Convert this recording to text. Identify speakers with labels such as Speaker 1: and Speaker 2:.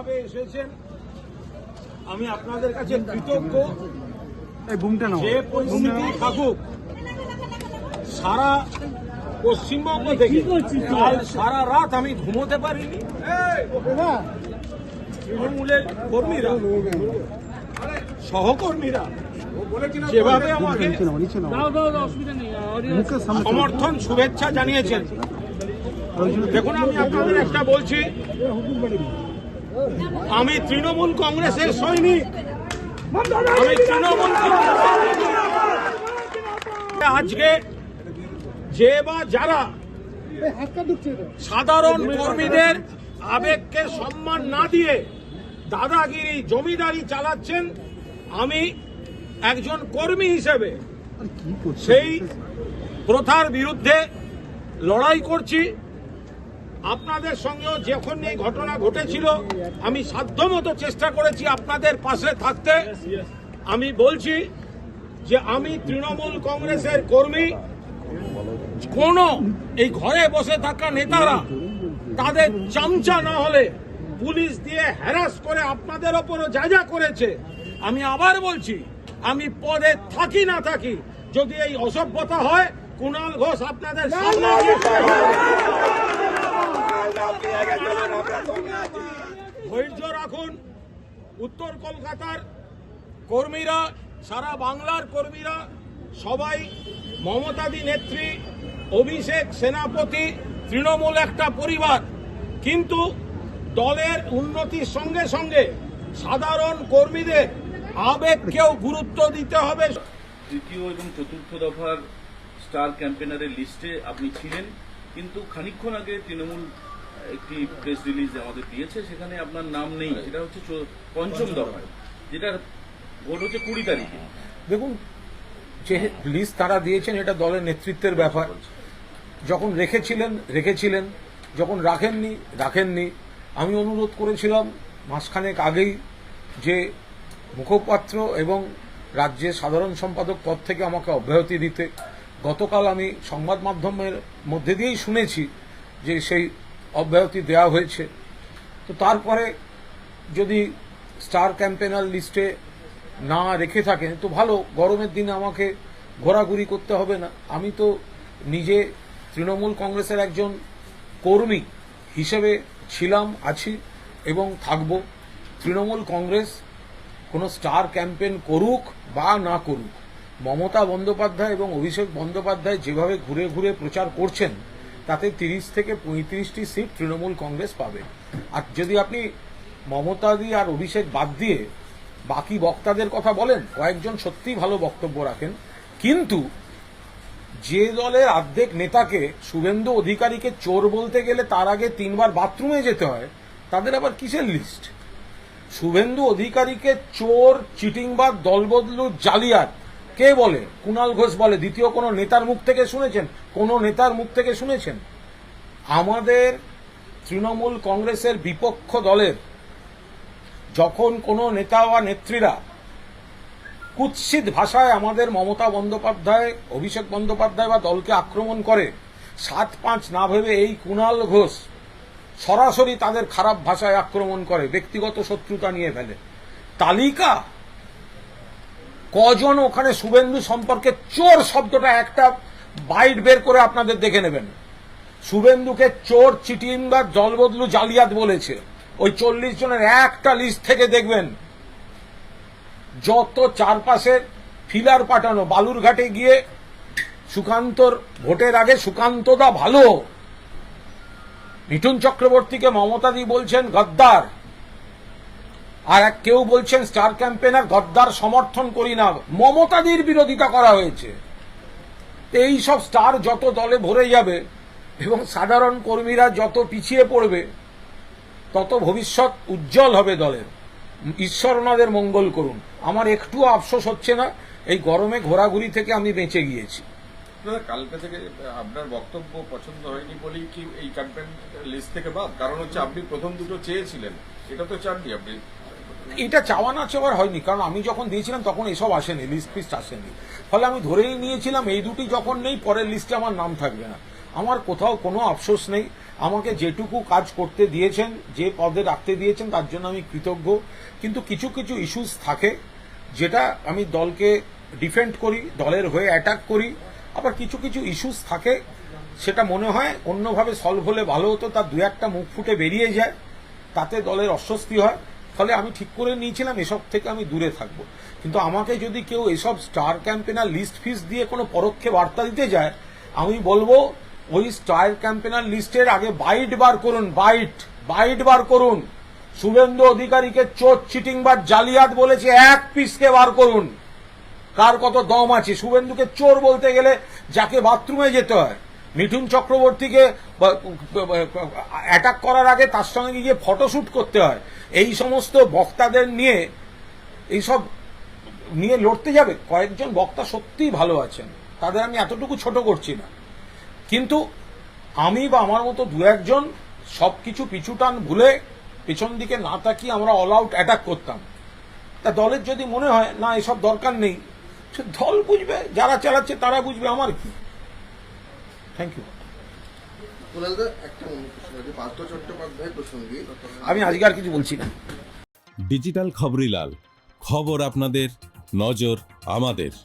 Speaker 1: যেভাবে এসেছেন আমি আপনাদের কাছে কৃতজ্ঞ। যে পরিস্থিতি থাকুক সারা পশ্চিমবঙ্গ থেকে কাল সারা রাত আমি ঘুমোতে পারিনি। তৃণমূলের কর্মীরা সহকর্মীরা যেভাবে আমাকে সমর্থন শুভেচ্ছা জানিয়েছেন। দেখুন আমি আপনাদের একটা বলছি। আমি তৃণমূল কংগ্রেসের সৈনিক। আমি তৃণমূল আজকে যে বা যারা সাধারণ কর্মীদের আবেগকে সম্মান না দিয়ে দাদাগিরি জমিদারি চালাচ্ছেন আমি একজন কর্মী হিসেবে সেই প্রথার বিরুদ্ধে লড়াই করছি। আপনাদের সঙ্গেও যখন এই ঘটনা ঘটেছিল, আমি সাধ্যমতো চেষ্টা করেছি আপনাদের পাশে থাকতে। আমি বলছি যে আমি তৃণমূল কংগ্রেসের কর্মী। কোন এই ঘরে বসে থাকা নেতারা, তাদের চামচা না হলে পুলিশ দিয়ে হ্যারাস করে আপনাদের ওপরও যা যা করেছে, আমি আবার বলছি, আমি পদে থাকি না থাকি, যদি এই অসভ্যতা হয়, কুণাল ঘোষ আপনাদের সামনে ধৈর্য রাখুন। উত্তর কলকাতার কর্মীরা, সারা বাংলার কর্মীরা, সবাই মমতাদি নেত্রী, অভিষেক সেনাপতি, তৃণমূল একটা পরিবার। কিন্তু দলের উন্নতির সঙ্গে সঙ্গে সাধারণ কর্মীদের আবেগকেও গুরুত্ব দিতে হবে।
Speaker 2: তৃতীয় এবং চতুর্থ দফার স্টার ক্যাম্পেনারের লিস্টে আপনি ছিলেন, কিন্তু খানিকক্ষণ আগে তৃণমূল একটি প্রেস রিলিজ আমাদের দিয়েছে সেখানে আপনার নাম নেই সেটা হচ্ছে পঞ্চম দফায় যেটার ভোট হচ্ছে কুড়ি তারিখে।
Speaker 3: দেখুন যে লিস্ট তারা দিয়েছেন এটা দলের নেতৃত্বের ব্যাপার। যখন রেখেছিলেন রেখেছিলেন যখন রাখেননি রাখেননি আমি অনুরোধ করেছিলাম মাসখানেক আগেই যে মুখপাত্র এবং রাজ্যের সাধারণ সম্পাদক পদ থেকে আমাকে অব্যাহতি দিতে। গতকাল আমি সংবাদ মাধ্যমের মধ্যে দিয়েই শুনেছি যে সেই অব্যাহতি দেওয়া হয়েছে। তো তারপরে যদি স্টার ক্যাম্পেনার লিস্টে না রেখে থাকেন, তো ভালো, গরমের দিনে আমাকে ঘোরাঘুরি করতে হবে না। আমি তো নিজে তৃণমূল কংগ্রেসের একজন কর্মী হিসেবে ছিলাম, আছি এবং থাকব। তৃণমূল কংগ্রেস কোনো স্টার ক্যাম্পেন করুক বা না করুক, মমতা বন্দ্যোপাধ্যায় এবং অভিষেক বন্দ্যোপাধ্যায় যেভাবে ঘুরে ঘুরে প্রচার করছেন তাতে তিরিশ থেকে পঁয়ত্রিশটি সিট তৃণমূল কংগ্রেস পাবে। আর যদি আপনি মমতাদি আর অভিষেক বাদ দিয়ে বাকি বক্তাদের কথা বলেন, কয়েকজন সত্যিই ভালো বক্তব্য রাখেন। কিন্তু যে দলের অর্ধেক নেতাকে শুভেন্দু অধিকারীকে চোর বলতে গেলে তার আগে তিনবার বাথরুমে যেতে হয়, তাদের আবার কিসের লিস্ট? শুভেন্দু অধিকারীকে চোর চিটিংবাদ দলবদলু, জালিয়াত কে বলে? কুণাল ঘোষ বলে। দ্বিতীয় কোনো নেতার মুখ থেকে শুনেছেন? কোনো নেতার মুখ থেকে শুনেছেন? আমাদের তৃণমূল কংগ্রেসের বিপক্ষ দলের যখন কোনো নেতা বা নেত্রীরা কুৎসিত ভাষায় আমাদের মমতা বন্দ্যোপাধ্যায়, অভিষেক বন্দ্যোপাধ্যায় বা দলকে আক্রমণ করে, সাত পাঁচ না ভেবে এই কুণাল ঘোষ সরাসরি তাদের খারাপ ভাষায় আক্রমণ করে, ব্যক্তিগত শত্রুতা নিয়ে ফেলে। তালিকা কজন ওখানে শুভেন্দু সম্পর্কে চোর শব্দটা একটা বাইট বের করে আপনাদের দেখে নেবেন। শুভেন্দুকে চোর চিটিং বা জলবদলু, জালিয়াত বলেছে। ওই চল্লিশ জনের একটা লিস্ট থেকে দেখবেন। যত চারপাশের ফিলার পাঠানো, বালুরঘাটে গিয়ে সুকান্তর ভোটের আগে সুকান্তদা ভালো। মিঠুন চক্রবর্তীকে মমতাদি বলছেন, গদ্দার। আর এক কেউ বলছেন, স্টার ক্যাম্পেনার গদ্দার সমর্থন করি না। মমতাদির বিরোধিতা করা হয়েছে। এই সব স্টার যত দলে ভরে যাবে এবং সাধারণ কর্মীরা যত পিছিয়ে পড়বে, তত ভবিষ্যৎ উজ্জ্বল হবে দলের। ঈশ্বর ওনাদের মঙ্গল করুন। আমার একটুও আফসোস হচ্ছে না, এই গরমে ঘোরাঘুরি থেকে আমি বেঁচে গিয়েছি।
Speaker 4: কালকে থেকে আপনার বক্তব্য পছন্দ হয়নি বলেই কি এই ক্যাম্পেন লিস্ট থেকে বাদ? কারণ হচ্ছে আপনি প্রথম দুটো চেয়েছিলেন। এটা তো চাননি আপনি।
Speaker 3: এটা চাওয়া না চাওয়ার হয়নি, কারণ আমি যখন দিয়েছিলাম তখন এসব আসেনি লিস্ট ফিস্ট আসেনি। ফলে আমি ধরেই নিয়েছিলাম, এই দুটি যখন নেই, পরের লিস্টে আমার নাম থাকবে না। আমার কোথাও কোনো আফসোস নেই। আমাকে যেটুকু কাজ করতে দিয়েছেন, যে পদে রাখতে দিয়েছেন, তার জন্য আমি কৃতজ্ঞ। কিন্তু কিছু কিছু ইস্যুস থাকে, যেটা আমি দলকে ডিফেন্ড করি, দলের হয়ে অ্যাটাক করি। আবার কিছু কিছু ইস্যুস থাকে, সেটা মনে হয় অন্যভাবে সলভ হলে ভালো হতো, তার দু একটা মুখ ফুটে বেরিয়ে যায়, তাতে দলের অস্বস্তি হয়। ফলে আমি ঠিক করে নিয়েছিলাম, এসব থেকে আমি দূরে থাকব। কিন্তু আমাকে যদি কেউ এসব স্টার ক্যাম্পেনার লিস্ট ফিস দিয়ে কোনো পরোক্ষে বার্তা দিতে যায়, আমি বলব, ওই স্টার ক্যাম্পেনার লিস্টের আগে বাইট বার করুন, বাইট বাইট বার করুন। শুভেন্দু অধিকারীকে চোর, চিটিং বা জালিয়াত বলেছে, এক পিসকে বার করুন। কার কত দম আছে? শুভেন্দুকে চোর বলতে গেলে যাকে বাথরুমে যেতে হয়। মিঠুন চক্রবর্তীকে অ্যাটাক করার আগে তার সঙ্গে গিয়ে ফটোশ্যুট করতে হয়। এই সমস্ত বক্তাদের নিয়ে এইসব নিয়ে লড়তে যাবে। কয়েকজন বক্তা সত্যিই ভালো আছেন। তাদের আমি এতটুকু ছোট করছি না। কিন্তু আমি বা আমার মতো দু একজন সব সবকিছু পিছুটান ভুলে পেছন দিকে না তাকিয়ে আমরা অল আউট অ্যাটাক করতাম। তা দলের যদি মনে হয়, না, এসব দরকার নেই। দল বুঝবে, যারা চালাচ্ছে তারা বুঝবে, আমার কি থ্যাংক ইউ
Speaker 5: কুণালদা একটা অন্য প্রশ্ন আছে পার্থ চট্টোপাধ্যায় ইউ
Speaker 3: আমি আজকে আর কিছু বলছি না।
Speaker 6: ডিজিটাল খবরিলাল খবর আপনাদের নজর আমাদের।